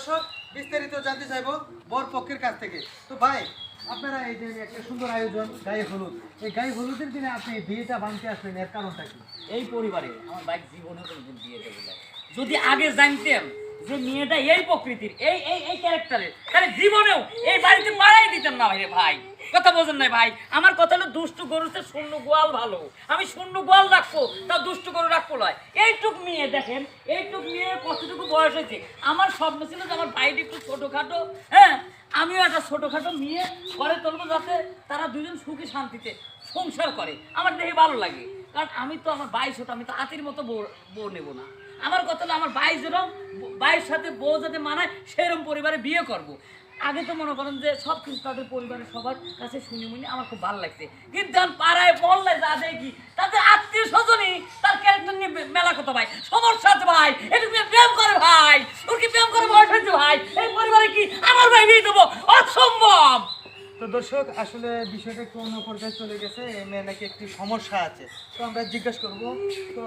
দর্শক, বিস্তারিত জানতে চাইব বর পক্ষের কাছ থেকে। তো ভাই, আপনারা এই যে একটা সুন্দর আয়োজন, গায়ে হলুদ। এই গায়ে হলুদের দিনে আপনি বিয়েটা ভাঙতে আসলেন, এর কারণটা কি? এই পরিবারে আমার বাইক জীবনে কোনোদিন বিয়ে দেবো যদি আগে জানতেন যে মেয়েটা এই প্রকৃতির, এই এই এই ক্যারেক্টারের তাহলে জীবনেও এই বাড়িতে মারাই দিতেন না ভাই ভাই। কথা বোঝেন না ভাই। আমার কথা হলো দুষ্টু গরুতে শূন্য গোয়াল ভালো। আমি শূন্য গোয়াল রাখব, তা দুষ্টু গরু রাখব নয় এইটুক মেয়ে দেখেন, এইটুক মেয়ে কতটুকু বয়স হয়েছে? আমার স্বপ্ন ছিল যে আমার ভাইটা একটু ছোটোখাটো হ্যাঁ? আমিও একটা ছোটোখাটো মেয়ে, ঘরে তুলবো যাতে তারা দুজন সুখী শান্তিতে সংসার করে। আমার দেখে ভালো লাগে। কারণ আমি তো আমার বাইশ হতো আমি তো আতির মতো বউ বউ নেব না। আমার কথা হলো আমার বাইশ যেরকম বাইশ সাথে বউ যাতে মানায় সেরকম পরিবারে বিয়ে করব। আগে তো মনে করেন যে সব কিছু তাদের পরিবারের সবার কাছে শুনি মুনি আমার খুব ভালো লাগছে। কিন্তু পাড়ায় বললে যা দেখি, তাদের আত্মীয় স্বজনই তার ক্যারেক্টার নিয়ে মেলা কথা ভাই। সমস্যা আছে ভাই মেয়ে প্রেম করে ভাই। ওর কি প্রেম করে বয়স হয়েছে ভাই? এই পরিবারে কি আমার ভাই বিয়ে দেবো? অসম্ভব! তো দর্শক, আসলে বিষয়টা একটু অন্য পর্যায়ে চলে গেছে, এই মেয়ে নাকি একটি সমস্যা আছে। তো আমরা জিজ্ঞেস করব, তো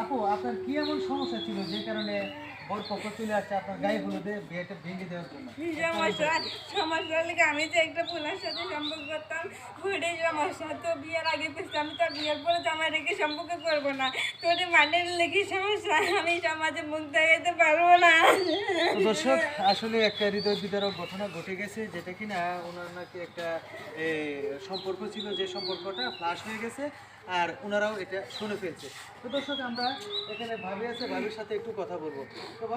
আপু, আপনার কি এমন সমস্যা ছিল যে কারণে বর পক্ষ চলে আসছে আপনার গায়ে হলুদে বিয়েটা ভেঙে দেওয়ার জন্য। সমস্যা সমস্যা কি আমি যে একটা পুলার সাথে সম্পর্ক করতাম ওইটাই সমস্যা তো বিয়ের আগে বুঝতে আমি তো বিয়ের পরে জামাই রেখে সম্পর্ক করব না। তো ওটা মানে লেগে সমস্যা আমি সমাজে মুখ দেখাতে পারব না। দর্শক আসলে একটা হৃদয় বিদারক ঘটনা ঘটে গেছে যেটা কিনা ওনার নাকি একটা সম্পর্ক ছিল যে সম্পর্কটা ফ্লাশ হয়ে গেছে আর ওনারাও এটা শুনে ফেলছে। তো দর্শক আমরা এখানে ভাবি আছে ভাবির সাথে একটু কথা বলব। তো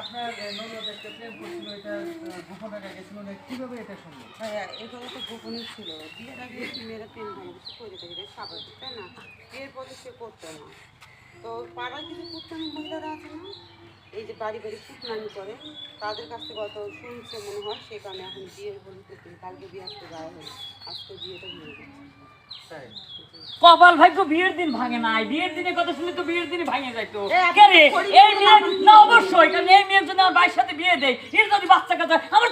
আপনার ননদ একটা প্রেম এটা গোপন রাখা গেছিল না কীভাবে এটা সম্ভব? হ্যাঁ এগুলো তো গোপনই ছিল। বিয়ের আগে মেয়েরা প্রেম ভালোবাসা করে থাকে এটা তাই না? বিয়ের পরে সে করতো না। তো পাড়ায় কিছু পুত্রানি মহিলারা আছে না? এই যে বাড়ি বাড়ি পুতনামি করে, তাদের কাছ থেকে অত শুনছে মনে হয়, সে কারণে এখন বিয়ের বলতে কালকে বিয়ে আসতে যাওয়া হলো। আজকে বিয়েটা হয়ে গেছে। কপাল তো বিয়ের দিন ভাঙে নাই। বিয়ের দিনে কথা শুনে তো বিয়ের দিনে ভাঙে যাইতো? এই মেয়ে না। অবশ্যই। কারণ এই মেয়ের জন্য আমার ভাইয়ের সাথে বিয়ে দেয়। এর যদি বাচ্চা কাচ্চা আমার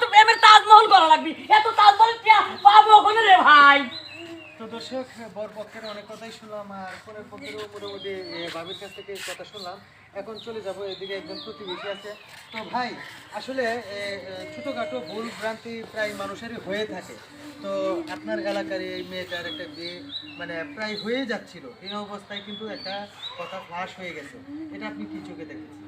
দর্শক, বর পক্ষের অনেক কথাই শুনলাম আর কনের পক্ষেরও মোটামুটি ভাবির কাছ থেকে কথা শুনলাম। এখন চলে যাব এদিকে একজন প্রতিবেশী আছে। তো ভাই, আসলে ছোটোখাটো ভুল ভ্রান্তি প্রায় মানুষেরই হয়ে থাকে। তো আপনার এলাকার এই মেয়েটার একটা বিয়ে মানে প্রায় হয়ে যাচ্ছিল। এই অবস্থায় কিন্তু একটা কথা ফাঁস হয়ে গেছে। এটা আপনি কি চোখে দেখেছেন